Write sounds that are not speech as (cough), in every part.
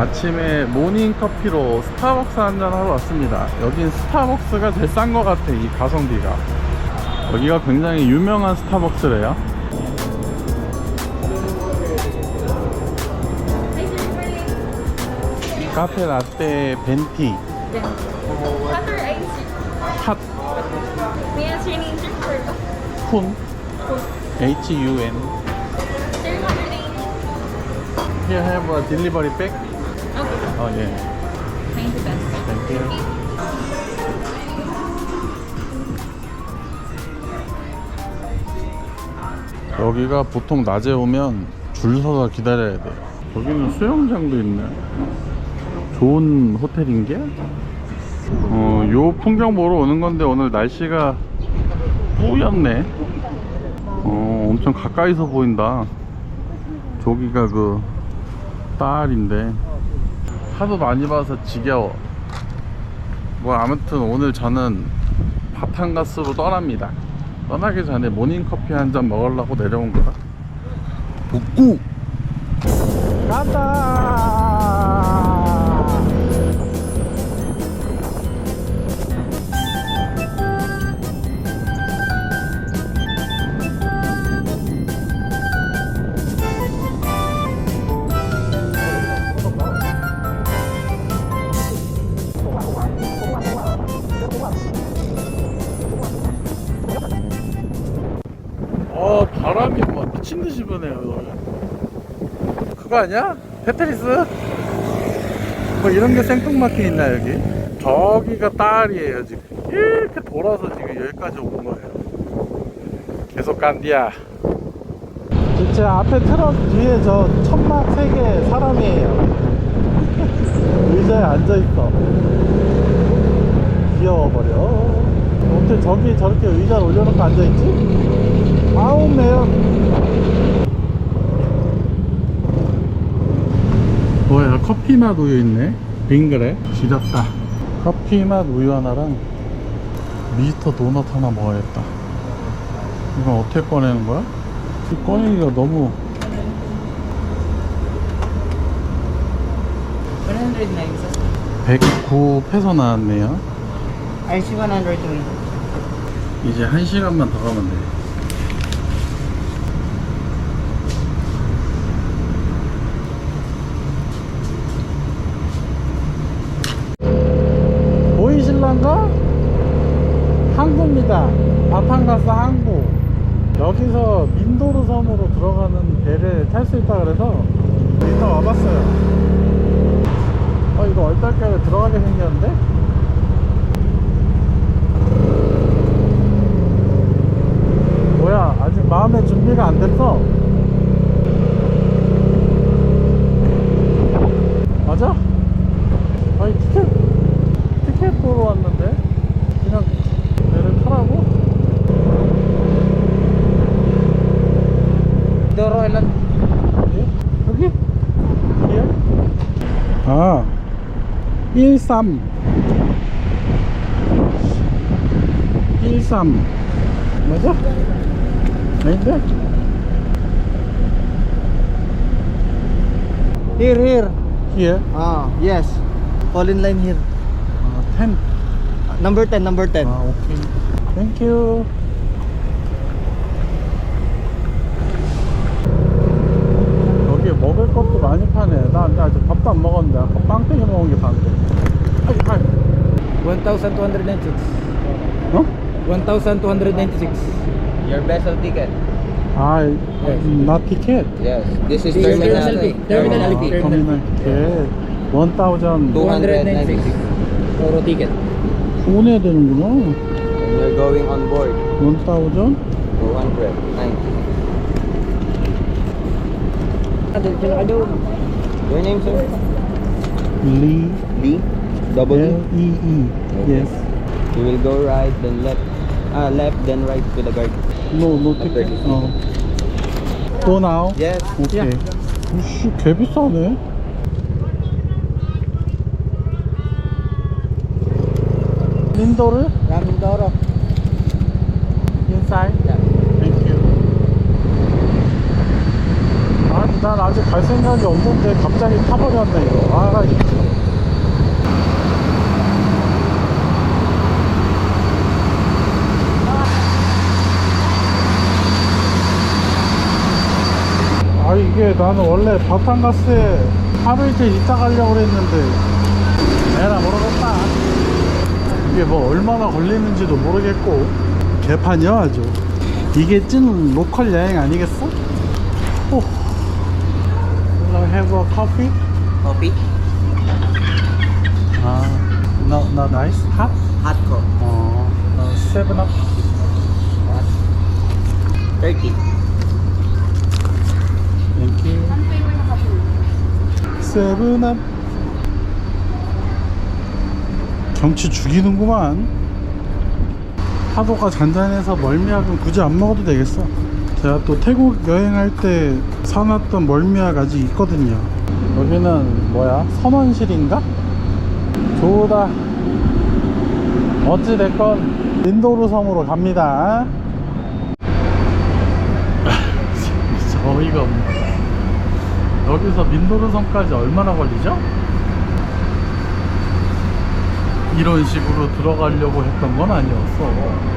아침에 모닝 커피로 스타벅스 한잔 하러 왔습니다. 여긴 스타벅스가 제일 싼 것 같아, 이 가성비가. 여기가 굉장히 유명한 스타벅스래요. 카페 라떼 벤티? 핫 쿤 H-U-N? Here have a delivery bag? 어, 예. 90 pesos. Thank you. 여기가 보통 낮에 오면 줄 서서 기다려야 돼. 여기는 수영장도 있네. 좋은 호텔인 게? 어, 요 풍경 보러 오는 건데 오늘 날씨가 뿌였네. 어, 엄청 가까이서 보인다. 저기가 그 딸인데 하도 많이 봐서 지겨워. 뭐 아무튼 오늘 저는 바탄가스로 떠납니다. 떠나기 전에 모닝커피 한 잔 먹으려고 내려온 거다. 복구! 간다! 바람이 뭐 미친 듯이 부네요 여기. 그거 아니야? 테트리스? 뭐 이런 게 생뚱맞게 있나 여기? 저기가 딸이에요 지금 이렇게 돌아서 지금 여기까지 온 거예요 계속 간디야 제 앞에 트럭 뒤에 저 천막 세 개 사람이에요 (laughs) 의자에 앉아 있어 귀여워 버려 어떻게 저기 저렇게 의자를 올려놓고 앉아있지? 아우 매요 뭐야 커피 맛 우유 있네 빙그레 지렸다 커피 맛 우유 하나랑 미스터 도넛 하나 먹어야겠다 이건 어떻게 꺼내는 거야? 이 꺼내기가 너무 109 sir. 109페소 나왔네요 RC 120. 이제 한 시간만 더 가면 돼. 보이실란가? 항구입니다. 바탄가스 항구. 여기서 민도르 섬으로 들어가는 배를 탈 수 있다 그래서 이따 와봤어요. 어 이거 얼떨결에 들어가게 생겼는데? 뭐야 아직 마음의 준비가 안 됐어 맞아? 아니 티켓 티켓 보러 왔는데 그냥 배를 타라고? Doro ilan? 예? 여기? 여기야? 아13 13 맞아? 아닌데? Here, here. Here? Ah, yes. Fall in line here. 아10 Number 10, number 10. 아 오케이 1,296. 어? 1,296. Your vessel ticket. 아, 나 티켓 Yes. This is This is terminal. terminal fee. Terminal 아, fee. 터미널 티켓 1000 296. Puro ticket. 보내야 되는구나 And you're going on board. 1000 290. Your name, sir? Lee Lee. Double L E. E E. Yes. You will go right, then left. Ah, left, then right to the guard. No, no ticket. 어. 또 now? Yes. 오케이. 우씨, 개 비싸네. 린도르? Ramindoro. inside? Thank you. 아니, 난 아직 갈 생각이 없는데 갑자기 타버렸네, 이거. 아, 이 나는 원래 바탕가스에 하루 이틀 있다 가려고 그랬는데, 에라 모르겠다. 이게 뭐 얼마나 걸리는지도 모르겠고 개판이야 아주 이게 찐 로컬 여행 아니겠어? 오. I have a coffee? Coffee? 아, no, not nice. Hot? Hot coffee. 어, 어, seven up. 30. Thank you. seven up. 경치 죽이는구만. 파도가 잔잔해서 멀미약은 굳이 안 먹어도 되겠어. 제가 또 태국 여행할 때 사놨던 멀미약 아직 있거든요. 여기는 뭐야? 선원실인가? 좋다. 어찌됐건 인도르 섬으로 갑니다. (laughs) 어이가 없네. 여기서 민도르 섬까지 얼마나 걸리죠? 이런 식으로 들어가려고 했던 건 아니었어.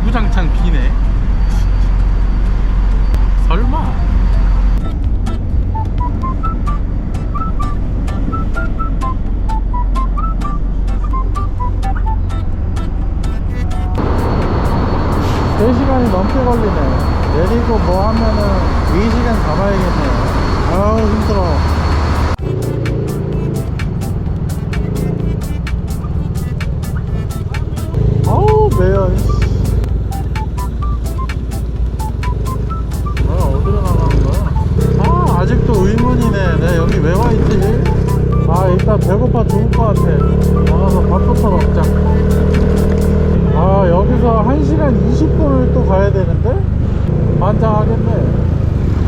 주구장창 비네. 설마. 세시간이 넘게 걸리네. 내리고 뭐 하면은 2시간 가봐야겠네. 아우, 힘들어. 아 일단 배고파 죽을 것 같아. 나가서 밥부터 먹자. 아 여기서 1시간 20분을 또 가야 되는데? 만장하겠네.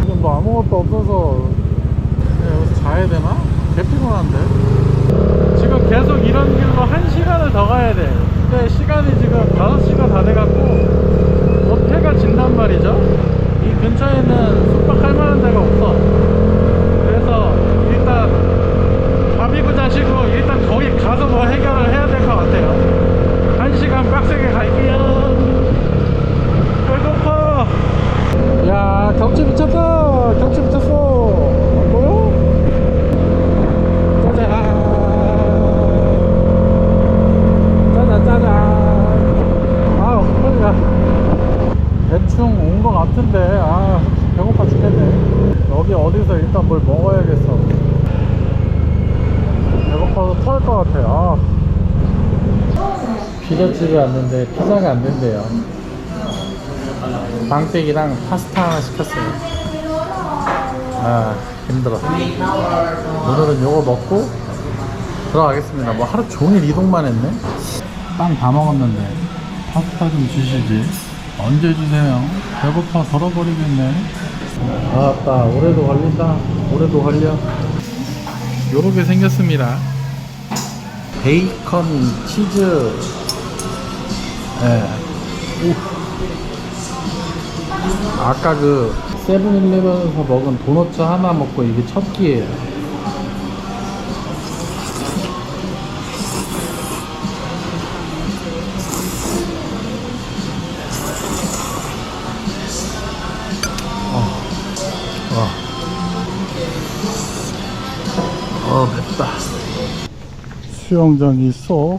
지금 뭐 아무것도 없어서 그냥 여기서 자야 되나? 개 피곤한데? 지금 계속 이런 길로 한 시간을 더 가야 돼. 근데 시간이 지금 5시가 다 돼갖고 곧 해가 진단 말이죠. 이 근처에는 숙박할 만한 데가 없어. 그래서 일단 밥이고 자시고 일단 거기 가서 뭐 해결을 해야 될 것 같아요. 한 시간 빡세게 갈게요. 배고파. 야 경치 미쳤다. 경치 미쳤어. 안 보여? 짜잔 짜잔 짜잔 아 헛소리야 대충 온 거 같은데 아 배고파 죽겠네 여기 어디서 일단 뭘 먹어야겠어 배고파서 토할 것 같아 아 피자 집에 왔는데 피자가 안 된대요. 빵백이랑 파스타 하나 시켰어요. 아 힘들어. 오늘은 요거 먹고 들어가겠습니다. 뭐 하루 종일 이동만 했네? 빵 다 먹었는데 파스타 좀 주시지. 언제 주세요? 배고파 덜어버리겠네. 아따 올해도 걸린다. 올해도 걸려. 요렇게 생겼습니다. 베이컨 치즈 예. 오. 아까 그 세븐일레븐에서 먹은 도너츠 하나 먹고 이게 첫 끼예요. 어, 어. 어, 맵다. 수영장이 있어.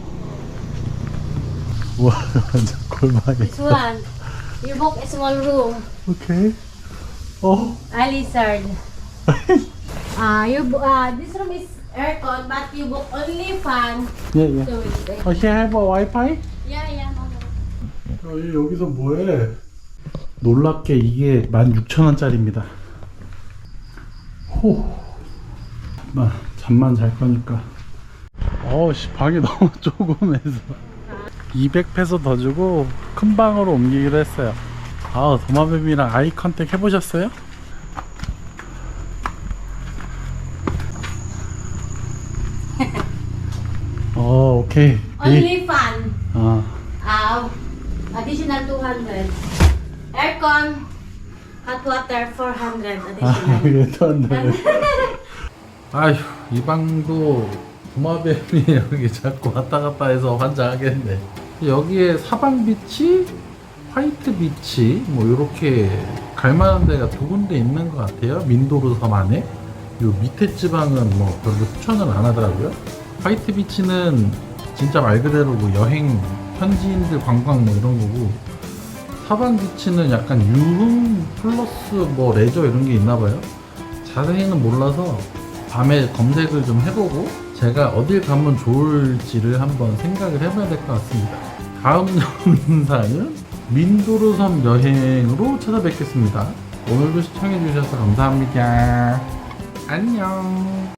와, 완전 골방이. This one. You book a small room. 오케이. 어, A lizard. Ah, you bo- ah this room is aircon, but you book only fan. 예, 예. So it's like, 어, here have a Wi-Fi? yeah, yeah, no, no. 어, 얘 여기서 뭐해? 놀랍게 이게 16,000원짜리입니다. 호. 잠만, 잠만 잘 거니까. 어씨, 방이 너무 조금해서. 200페소 더 주고 큰 방으로 옮기기로 했어요. 아, 도마뱀이랑 아이 컨택 해보셨어요? (laughs) 어, 오케이. Only fan. 아. Ah, additional 200. Aircon, hot water 400 아, additional. 이게 또안 되네. (laughs) 아휴, 이 방도 도마뱀이 (laughs) 여기 자꾸 왔다 갔다 해서 환장하겠네. 여기에 사방 비치, 화이트 비치, 뭐, 요렇게 갈만한 데가 두 군데 있는 것 같아요. 민도르 섬 안에. 요 밑에 지방은 뭐 별로 추천을 안 하더라고요. 화이트 비치는 진짜 말 그대로 뭐 여행, 현지인들 관광 뭐 이런 거고, 사방 비치는 약간 유흥 플러스 뭐 레저 이런 게 있나 봐요. 자세히는 몰라서 밤에 검색을 좀 해보고 제가 어딜 가면 좋을지를 한번 생각을 해봐야 될 것 같습니다. 다음 영상은 민도르섬 여행으로 찾아뵙겠습니다. 오늘도 시청해주셔서 감사합니다. 안녕.